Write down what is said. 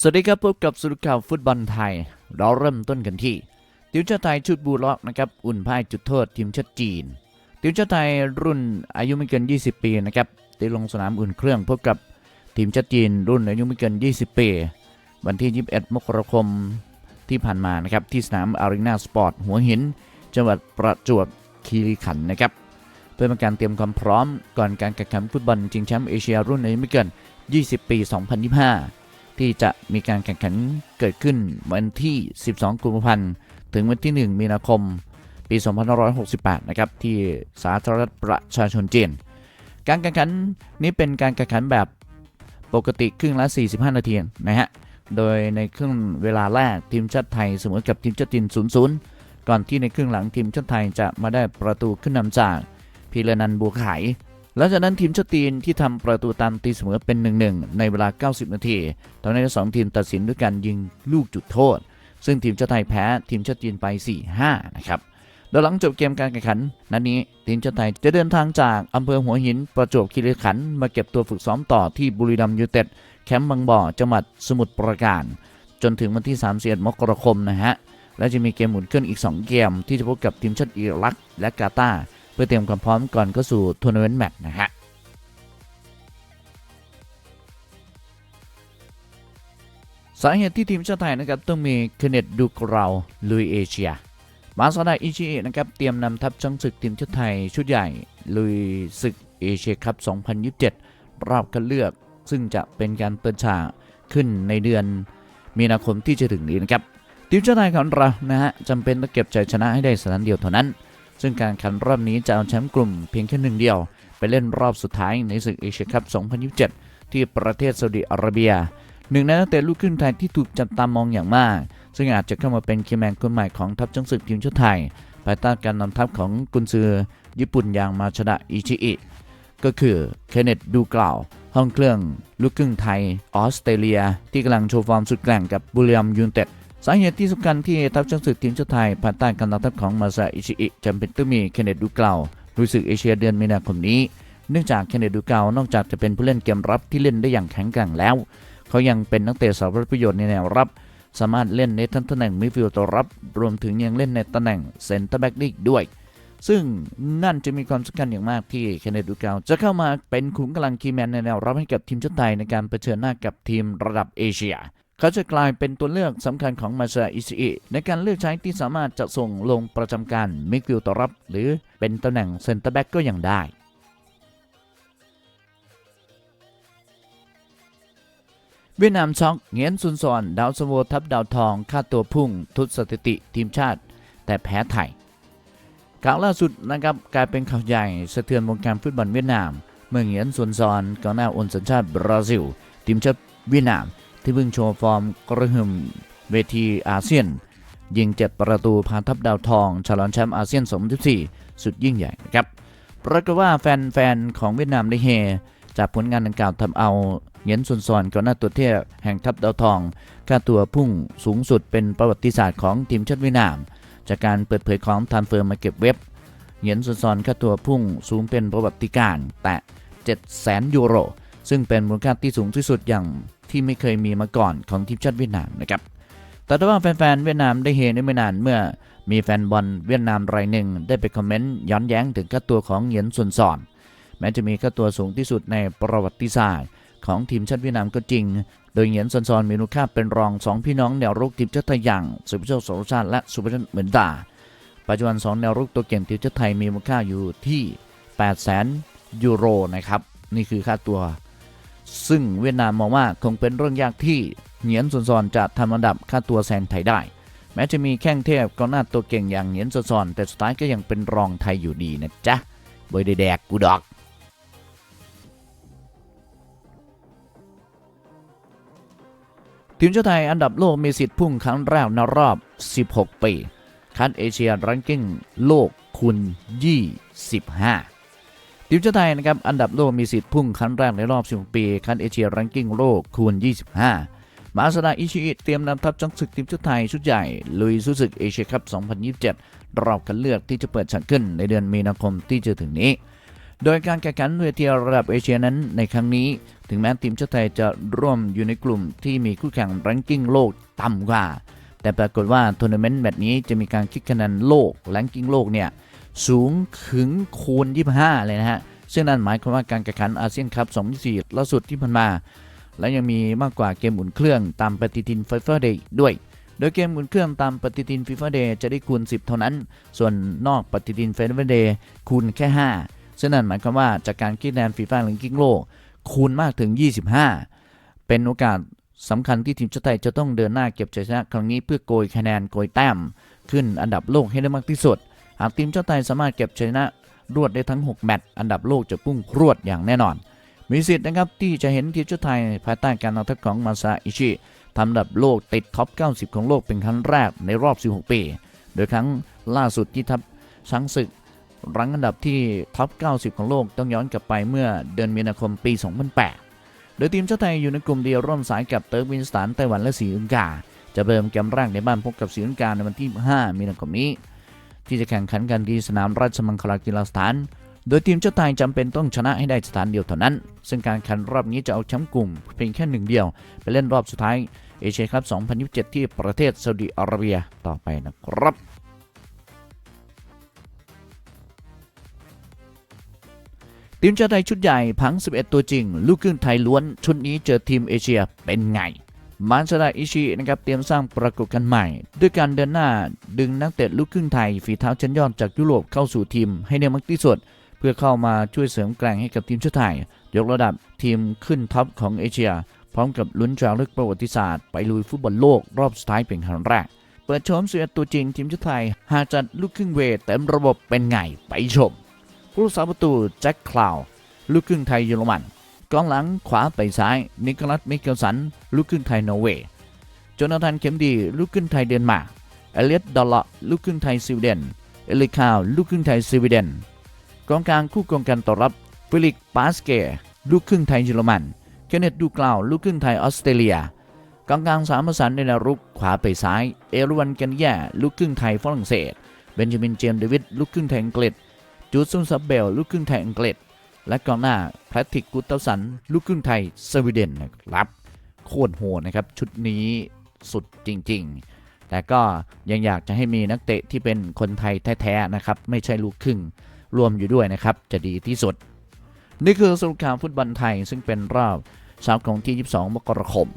สวัสดีครับพบกับสุดข่าวฟุตบอลไทย เราเริ่มต้นกันที่ทีมชาติไทยชุดบูล็อกนะครับอุ่นพ่ายจุดโทษทีมชาติจีนทีมชาติไทยรุ่นอายุไม่เกิน 20 ปีนะครับได้ลงสนามอุ่นเครื่องพบกับทีมชาติจีนรุ่นอายุไม่เกิน 20 ปี วันที่ 21 มกราคมที่ผ่านมานะครับที่สนามอารีนาสปอร์ตหัวหิน จังหวัดประจวบคีรีขันธ์นะครับเพื่อเป็นการเตรียมความพร้อมก่อนการแข่งขันฟุตบอลชิงแชมป์เอเชียรุ่นอายุไม่เกิน 20 ปี 2025 ที่จะมีการแข่งขันเกิดขึ้นวันที่ 12 กุมภาพันธ์ ถึงวันที่ 1 มีนาคม ปี 2568 นะครับ ที่สาธารณรัฐประชาชนจีน การแข่งขันนี้เป็นการแข่งขันแบบปกติครึ่งละ 45 นาทีนะฮะ โดยในครึ่งเวลาแรกทีมชาติไทยเสมอกับทีมชาติจีน 0-0 ก่อนที่ในครึ่งหลังทีมชาติไทยจะมาได้ประตูขึ้นนำจากพีรนันบัวไข หลังจากนั้นทีมชาติจีนที่ทำประตูตามตีเสมอเป็น 1-1 ในเวลา 90 นาทีทำให้ทั้งสองทีมตัดสินด้วยการยิงลูกจุดโทษ ซึ่งทีมชาติไทยแพ้ทีมชาติจีนไป 4-5 นะครับโดยหลังจบเกมการแข่งขัน นัดนนี้ทีมชาติไทยจะเดินทางจากอำเภอหัวหินประจวบคีรีขันธ์มาเก็บตัวฝึกซ้อมต่อที่บุรีรัมย์ยูเต็ดแคมป์บางบ่อจังหวัดสมุทรปราการ จนถึงวันที่31มกราคมนะฮะและจะมีเกมหมุนเคลื่อนอีก 2 เกมที่จะพบกับทีมชาติอิรักและกาตาร์ เพื่อเตรียมความพร้อมก่อนเข้าสู่ทัวร์นาเมนต์แมตช์นะฮะสาเหตุที่ทีมชาติไทยนะครับต้องมีเคนเนตดูกราวลุยเอเชีย มาซาดาอิชิอินะครับเตรียมนำทัพช้างศึกทีมชาติไทยชุดใหญ่ลุยศึกเอเชียคัพ 2027 รอบคัดเลือก ซึ่งจะเป็นการเปิดฉากขึ้นในเดือนมีนาคมที่จะถึงนี้นะครับทีมชาติไทยของเรานะฮะจำเป็นต้องเก็บใจชนะให้ได้สถานเดียวเท่านั้น ซึ่งการแข่งขันรอบนี้จะเอาแชมป์กลุ่มเพียงแค่หนึ่งเดียว ไปเล่นรอบสุดท้ายในศึกเอเชียคัพ 2027 ที่ประเทศซาอุดิอาระเบีย หนึ่งในนักเตะลูกครึ่งไทยที่ถูกจับตามองอย่างมาก ซึ่งอาจจะเข้ามาเป็นคีแมนคนใหม่ของทัพช้างศึกทีมชาติไทย ภายใต้การนำทัพของกุนซือ ญี่ปุ่นอย่างมาชดะอิชิอิก็คือเคนเนตดูกล่าวห้องเครื่องลูกครึ่งไทยออสเตรเลีย ที่กำลังโชว์ฟอร์มสุดแกร่งกับบุรีรัมยูนเต็ด สาเหตุที่สำคัญที่ทัพช้างศึกทีมชาติไทยภายใต้การนำทัพของมาซาอิชิอิจำเป็นต้องมีเคนเนตดูกล่าวรู้สึกเอเชียเดือนมีนาคมนี้ เนื่องจากเคนเนตดูกลานอกจากจะเป็นผู้เล่นเกมรับที่เล่นได้อย่างแข็งแกร่งแล้ว เขายังเป็นนักเตะสารพัดประโยชน์ในแนวรับ สามารถเล่นในทั้งตำแหน่งมิดฟิลด์ตัวรับ รวมถึงยังเล่นในตำแหน่งเซนเตอร์แบ็กได้อีด้วย ซึ่งนั่นจะมีความสำคัญอย่างมากที่เคนเนตดูกาจะเข้ามาเป็นขุมกำลังคีแมนในแนวรับให้กับทีมชาติไทยในการเผชิญหน้ากับทีมระดับเอเชีย เขาจะกลายเป็นตัวเลือกสำคัญของมาซาอิชิอิในการเลือกใช้ที่สามารถจะส่งลงประจำการมิดฟิลด์ตัวรับ หรือเป็นตำแหน่งเซนเตอร์แบ็กก็ยังได้เวียดนามช็อกเงียนซุนซอน ดาวสโวทับดาวทอง ค่าตัวพุ่ง ทุตสถิติทีมชาติ แต่แพ้ไทยข่าวล่าสุดนะครับกลายเป็นข่าวใหญ่สะเทือนวงการฟุตบอลเวียดนาม เมื่อเงียนซุนซอนกองหน้าโอนสัญชาติบราซิล ทีมชาติเวียดนาม ที่เพิ่งโชว์ฟอร์มกระหึ่มเวทีอาเซียน ยิงเจ็ดประตูพาทัพดาวทองฉลองแชมป์อาเซียน2014สุดยิ่งใหญ่นะครับปรากฏว่าแฟนๆของเวียดนามได้เฮจากผลงานดังกล่าวทำเอาเงียนซุนซอนก่อนหน้าตัวเทพแห่งทัพดาวทองค่าตัวพุ่งสูงสุดเป็นประวัติศาสตร์ของทีมชาติเวียดนาม จากการเปิดเผยของทานเฟิร์มมาเก็บเว็บเงียนซุนซอนค่าตัวพุ่งสูงเป็นประวัติการณ์แต่ 700,000 ยูโร ซึ่งเป็นมูลค่าที่สูงที่สุดอย่าง ที่ไม่เคยมีมาก่อนของทีมชาติเวียดนามนะครับ แต่ว่าแฟนๆเวียดนามได้เฮได้ไม่นานเมื่อมีแฟนบอลเวียดนามรายหนึ่ง ได้ไปคอมเมนต์ย้อนแย้งถึงค่าตัวของเหงียนซุนซอน แม้จะมีค่าตัวสูงที่สุดในประวัติศาสตร์ของทีมชาติเวียดนามก็จริง โดยเหงียนซุนซอนมีมูลค่าเป็นรองสองพี่น้องแนวรุกทีมชาติไทยอย่างสุภโชคสรชาติและสุภชนเหมือนตา ปัจจุบันสองแนวรุกตัวเก่งทีมชาติไทยมีมูลค่าอยู่ที่ 800,000 ยูโรนะครับ นี่คือค่าตัว ซึ่งเวียดนามมองว่าคงเป็นเรื่องยากที่เหงียนซุนซอนจะทำอันดับค่าตัวแซงไทยได้ แม้จะมีแข้งเทพกองหน้าตัวเก่งอย่างเหงียนซุนซอน แต่สุดท้ายก็ยังเป็นรองไทยอยู่ดีนะจ๊ะบอยได้แดกกูดอกทีมชาติไทยอันดับโลกมีสิทธิ์พุ่งครั้งแรกในรอบ 16 ปี คัดเอเชียรังกิ้งโลกคูณ25 ทีมชาติไทยนะครับอันดับโลกมีสิทธิ์พุ่งครั้งแรกในรอบ 16 ปีคัดเอเชียรังกิ้งโลกคูณ 25 มาสดาอิชิอิเตรียมนำทัพจังศึกทีมชาติไทยชุดใหญ่ ลุยสู้ศึกเอเชียคัพ 2027 รอบคัดเลือกที่จะเปิดฉากขึ้นในเดือนมีนาคมที่จะถึงนี้ โดยการแข่งขันเวทีระดับเอเชียนั้นในครั้งนี้ ถึงแม้ทีมชาติไทยจะร่วมอยู่ในกลุ่มที่มีคู่แข่งแรงกิ้งโลกต่ำกว่า แต่ปรากฏว่าทัวร์นาเมนต์แบบนี้จะมีการคิดคะแนนโลกแรงกิ้งโลกเนี่ย สูงถึงคูณ 25 เลยนะฮะ ซึ่งนั่นหมายความว่าการแข่งขันอาเซียนคัพ2024ล่าสุดที่ผ่านมา และยังมีมากกว่าเกมอุ่นเครื่องตามปฏิทิน FIFA Day ด้วย โดยเกมอุ่นเครื่องตามปฏิทิน FIFA Day จะได้คูณ 10 เท่านั้น ส่วนนอกปฏิทิน FIFA Day คูณแค่ 5 ซึ่งนั่นหมายความว่าจากการคิดแนนฟีฟ่าแรงกิ้งโลกคูณมากถึง 25 เป็นโอกาสสำคัญที่ทีมชาติไทยจะต้องเดินหน้าเก็บชัยชนะครั้งนี้เพื่อโกยคะแนนโกยแต้มขึ้นอันดับโลกให้ได้มากที่สุด หากทีมชาติไทยสามารถเก็บชนะรวดได้ทั้ง 6 แมตช์อันดับโลกจะพุ่งรวดอย่างแน่นอน มีสิทธิ์นะครับที่จะเห็นทีมชาติไทยภายใต้การนำทัพของมาซาอิชิทำอันดับโลกติดท็อป 90 ของโลกเป็นครั้งแรกในรอบ 16 ปี โดยครั้งล่าสุดที่ทัพช้างศึก รั้งอันดับที่ท็อป 90 ของโลกต้องย้อนกลับไปเมื่อเดือนมีนาคมปี 2008 โดยทีมชาติไทยอยู่ในกลุ่มเดียวร่วมสายกับเติร์กมินสถานไต้หวันและสีลังกา จะเริ่มเกมแรกในบ้านพบกับสีลังกาในวันที่ 5 มีนาคมนี้ ที่จะแข่งขันกันที่สนามราชมังคลากีฬาสถาน โดยทีมชาติไทยจำเป็นต้องชนะให้ได้สถานเดียวเท่านั้น ซึ่งการแข่งรอบนี้จะเอาแชมป์กลุ่มเพียงแค่หนึ่งเดียว ไปเล่นรอบสุดท้ายเอเชียคัพ2027 ที่ประเทศซาอุดิอาระเบียต่อไปนะครับทีมชาติไทยชุดใหญ่พัง 11 ตัวจริง ลูกครึ่งไทยล้วน ชุดนี้เจอทีมเอเชียเป็นไง มาซาดาอิชินะครับเตรียมสร้างปรากฏการณ์ใหม่ ด้วยการเดินหน้าดึงนักเตะลูกครึ่งไทย ฝีเท้าชั้นยอดจากยุโรปเข้าสู่ทีมให้ได้มากที่สุด เพื่อเข้ามาช่วยเสริมแกร่งให้กับทีมชาติไทย ยกระดับทีมขึ้นท็อปของเอเชีย พร้อมกับลุ้นจารึกประวัติศาสตร์ไปลุยฟุตบอลโลกรอบสุดท้ายเป็นครั้งแรก เปิดชม11ตัวจริงทีมชาติไทย หากจัดลูกครึ่งเวทเต็มระบบเป็นไงไปชมผู้รักษาประตูแจ็คคลาวลูกครึ่งไทยเยอรมัน กองหลังขวาไปซ้าย นิโคลัสมิเกลสัน ลูกครึ่งไทยนอร์เวย์โจนาธานเข็มดี ลูกครึ่งไทยเดนมาร์ก เอเลียตดอลลาะลูกครึ่งไทยสวีเดน เอลิคาว ลูกครึ่งไทยสวีเดน กองกลางคู่กองกันต่อรับ ฟิลิกปาสเก ลูกครึ่งไทยเยอรมัน เคนเนตดูกลาว ลูกครึ่งไทยออสเตรเลีย กองกลางสามประสานในแนวรุกขวาไปซ้าย เอรวันกันแย่ลูกครึ่งไทยฝรั่งเศส เบนจามินเจมส์เดวิด ลูกครึ่งไทยอังกฤษ จูดซุนซับเบล ลูกครึ่งไทยอังกฤษ และกองหน้าแพทริกกุตเตสัน ลูกครึ่งไทยสวีเดนนะครับ โคตรโหดนะครับ ชุดนี้สุดจริง ๆ แต่ก็ยังอยากจะให้มีนักเตะที่เป็นคนไทยแท้ๆนะครับ ไม่ใช่ลูกครึ่งรวมอยู่ด้วยนะครับ จะดีที่สุด นี่คือสรุปข่าวฟุตบอลไทยซึ่งเป็นรอบเช้าของที่ 22 มกราคม